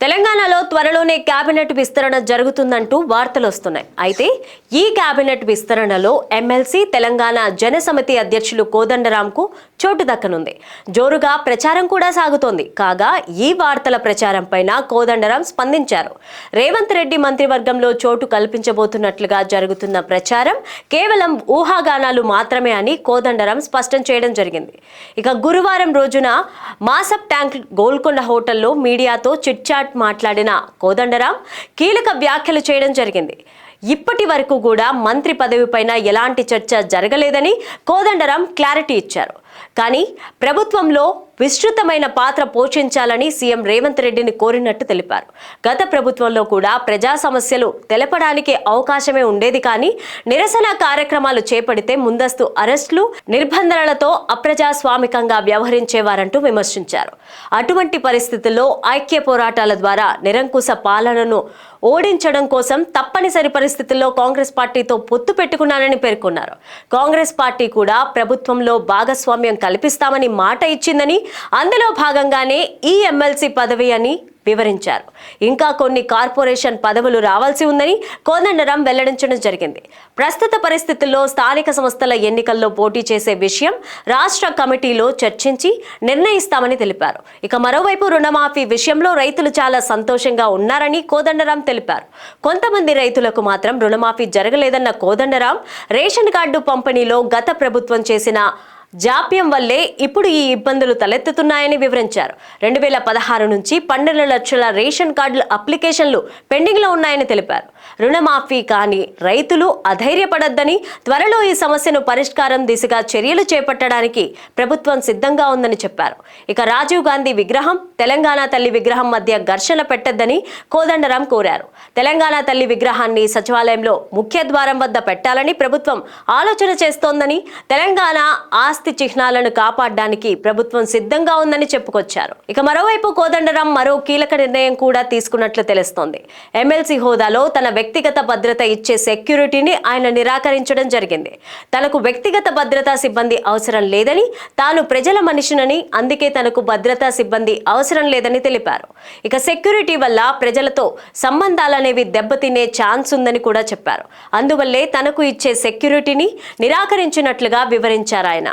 తెలంగాణలో త్వరలోనే కేబినెట్ విస్తరణ జరుగుతుందంటూ వార్తలు వస్తున్నాయి. అయితే ఈ కేబినెట్ విస్తరణలో ఎమ్మెల్సీ తెలంగాణ జనసమితి అధ్యక్షులు కోదండరాంకు చోటు దక్కనుంది. జోరుగా ప్రచారం కూడా సాగుతోంది. కాగా ఈ వార్తల ప్రచారం పైన కోదండరాం స్పందించారు. రేవంత్ రెడ్డి మంత్రివర్గంలో చోటు కల్పించబోతున్నట్లుగా జరుగుతున్న ప్రచారం కేవలం ఊహాగానాలు మాత్రమే అని కోదండరాం స్పష్టం చేయడం జరిగింది. ఇక గురువారం రోజున మాసప్ ట్యాంక్ గోల్కొండ హోటల్లో మీడియాతో చిట్ చాట్ మాట్లాడిన కోదండరాం కీలక వ్యాఖ్యలు చేయడం జరిగింది. ఇప్పటి వరకు కూడా మంత్రి పదవిపైన ఎలాంటి చర్చ జరగలేదని కోదండరాం క్లారిటీ ఇచ్చారు. కానీ ప్రభుత్వంలో విస్తృతమైన పాత్ర పోషించాలని సీఎం రేవంత్ రెడ్డిని కోరినట్టు తెలిపారు. గత ప్రభుత్వంలో కూడా ప్రజా సమస్యలు తెలపడానికి అవకాశమే ఉండేది కానీ నిరసన కార్యక్రమాలు చేపడితే ముందస్తు అరెస్టులు నిర్బంధనలతో అప్రజాస్వామికంగా వ్యవహరించేవారంటూ విమర్శించారు. అటువంటి పరిస్థితుల్లో ఐక్య పోరాటాల ద్వారా నిరంకుశ పాలనను ఓడించడం కోసం తప్పనిసరి పరిస్థితుల్లో కాంగ్రెస్ పార్టీతో పొత్తు పెట్టుకున్నానని పేర్కొన్నారు. కాంగ్రెస్ పార్టీ కూడా ప్రభుత్వంలో భాగస్వామి భాగస్వామ్యం కల్పిస్తామని మాట ఇచ్చిందని అందులో భాగంగానే ఈ ఎమ్మెల్సీ పదవి అని వివరించారు. ఇంకా కొన్ని కార్పొరేషన్ పదవులు రావాల్సి ఉందని కోదండరాం వెల్లడించడం జరిగింది. ప్రస్తుత పరిస్థితుల్లో స్థానిక సంస్థల ఎన్నికల్లో పోటీ చేసే విషయం రాష్ట్ర కమిటీలో చర్చించి నిర్ణయిస్తామని తెలిపారు. ఇక మరోవైపు రుణమాఫీ విషయంలో రైతులు చాలా సంతోషంగా ఉన్నారని కోదండరాం తెలిపారు. కొంతమంది రైతులకు మాత్రం రుణమాఫీ జరగలేదన్న కోదండరాం రేషన్ కార్డు పంపిణీలో గత ప్రభుత్వం చేసిన జాప్యం వల్లే ఇప్పుడు ఈ ఇబ్బందులు తలెత్తుతున్నాయని వివరించారు. రెండు వేల పదహారు నుంచి పన్నెండు లక్షల రేషన్ కార్డుల అప్లికేషన్లు పెండింగ్లో ఉన్నాయని తెలిపారు. రుణమాఫీ కానీ రైతులు అధైర్యపడొద్దని త్వరలో ఈ సమస్యను పరిష్కారం దిశగా చర్యలు చేపట్టడానికి ప్రభుత్వం సిద్ధంగా ఉందని చెప్పారు. ఇక రాజీవ్ గాంధీ విగ్రహం తెలంగాణ తల్లి విగ్రహం మధ్య ఘర్షణ పెట్టద్దని కోదండరాం కోరారు. తెలంగాణ తల్లి విగ్రహాన్ని సచివాలయంలో ముఖ్య ద్వారం వద్ద పెట్టాలని ప్రభుత్వం ఆలోచన చేస్తోందని తెలంగాణ ఆస్తి చిహ్నాలను కాపాడడానికి ప్రభుత్వం సిద్ధంగా ఉందని చెప్పుకొచ్చారు. ఇక మరోవైపు కోదండరాం మరో కీలక నిర్ణయం కూడా తీసుకున్నట్లు తెలుస్తోంది. ఎమ్మెల్సీ హోదాలో తన వ్యక్తిగత భద్రత ఇచ్చే సెక్యూరిటీని ఆయన నిరాకరించడం జరిగింది. తనకు వ్యక్తిగత భద్రతా సిబ్బంది అవసరం లేదని తాను ప్రజల మనిషినని అందుకే తనకు భద్రతా సిబ్బంది అవసరం లేదని తెలిపారు. ఇక సెక్యూరిటీ వల్ల ప్రజలతో సంబంధాలనేవి దెబ్బతినే ఛాన్స్ ఉందని కూడా చెప్పారు. అందువల్లే తనకు ఇచ్చే సెక్యూరిటీని నిరాకరించినట్లుగా వివరించారు ఆయన.